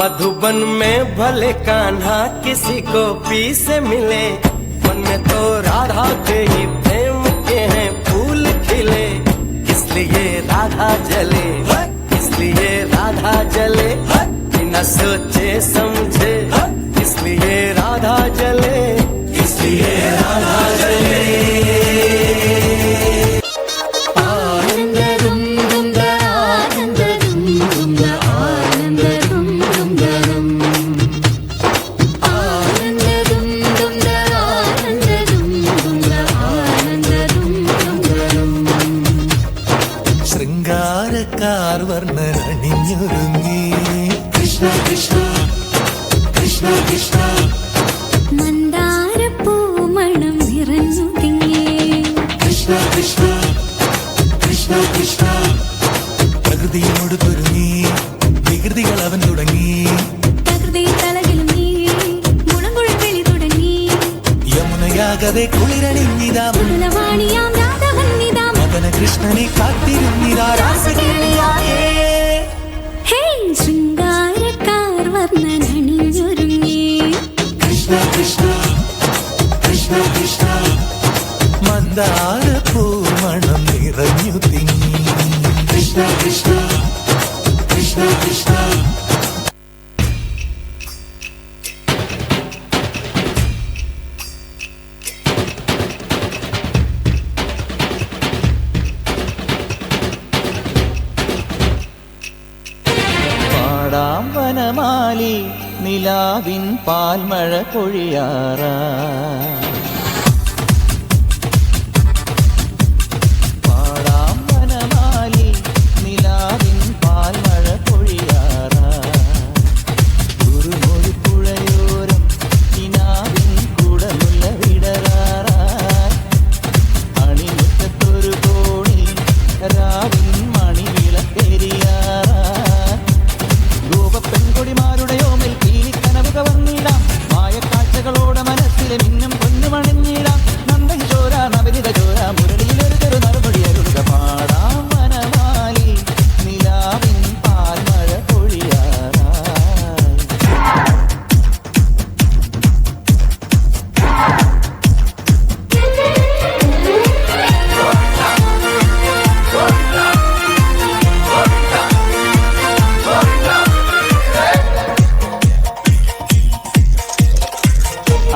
मधुबन में भले कान्हा किसी को पी से मिले, मन में तो राधा के ही प्रेम के हैं फूल खिले। इसलिए राधा जले, इसलिए राधा जले, बिना सोचे समझे ശൃംഗാരക്കാർ വർണൻ അണിഞ്ഞൊരുങ്ങി കൃഷ്ണ കൃഷ്ണ കൃഷ്ണ കൃഷ്ണ. മന്ദാരപ്പൂ മണം നിറഞ്ഞു തിങ്ങി. കൃഷ്ണ പ്രകൃതിയോട് വികൃതികൾ അവൻ തുടങ്ങി. കുളിരണിഞ്ഞിതാ. മദന കൃഷ്ണനെ കാത്തിരുന്നിതാ രാസകേളിയായേ. ഹേ ശൃംഗാരക്കാർ വർണനണിഞ്ഞൊരുങ്ങി. കൃഷ്ണ കൃഷ്ണ കൃഷ്ണ കൃഷ്ണ. മന്ദാര പൂമണം നിറഞ്ഞു തിങ്ങി. കൃഷ്ണ കൃഷ്ണ കൃഷ്ണ കൃഷ്ണ. പാടാം വനമാലി നിലാവിൻ പാൽമഴ പൊഴിയാറാ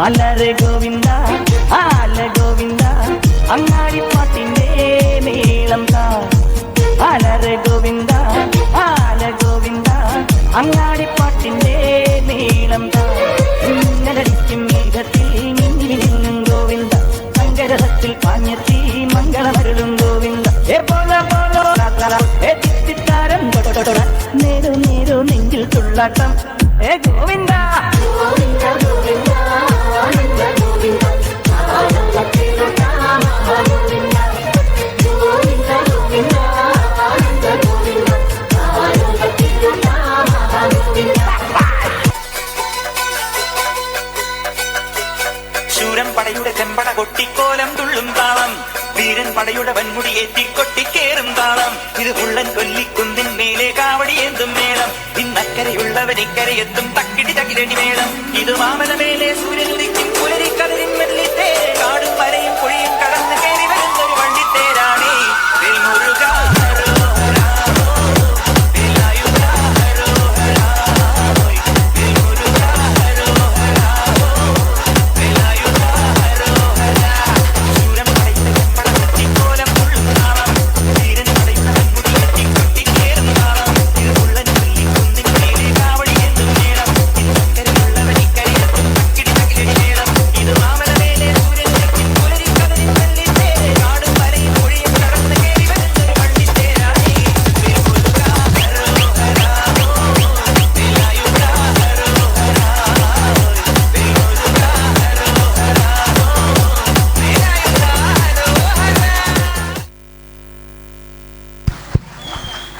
അലരെ ഗോവിന്ദ ആല ഗോവിന്ദ അങ്ങാടിപ്പാട്ടിന്റെ നീളം താ അലരെ ഗോവിന്ദ ആല ഗോവിന്ദ അങ്ങാടിപ്പാട്ടിന്റെ നീളം താ ഇന്നലടിക്കും മേഘത്തിൽ മിന്നി നിന്നും ഗോവിന്ദ സങ്കരത്തിൽ പാഞ്ഞെത്തി മംഗളമരുളും ഗോവിന്ദ ഏ പോല പോലോ ഏ തിത്തിത്താരം തൊട നേരു നേരു നെഞ്ചിൽ തുള്ളാട്ടം ഏ ഗോവിന്ദ പടയുടെ വൻമുടി ഏറ്റിക്കൊട്ടിക്കേറും താളം. ഇത് ഉള്ളൻ കൊല്ലിക്കുന്നിൻ മേലെ കാവടി എന്തും മേളം. ഇന്നക്കരയുള്ളവരിക്കരയെത്തും തക്കിടി തകിലടി മേളം. ഇത് മാമല മേലെ സൂര്യനുദിക്കും വരയും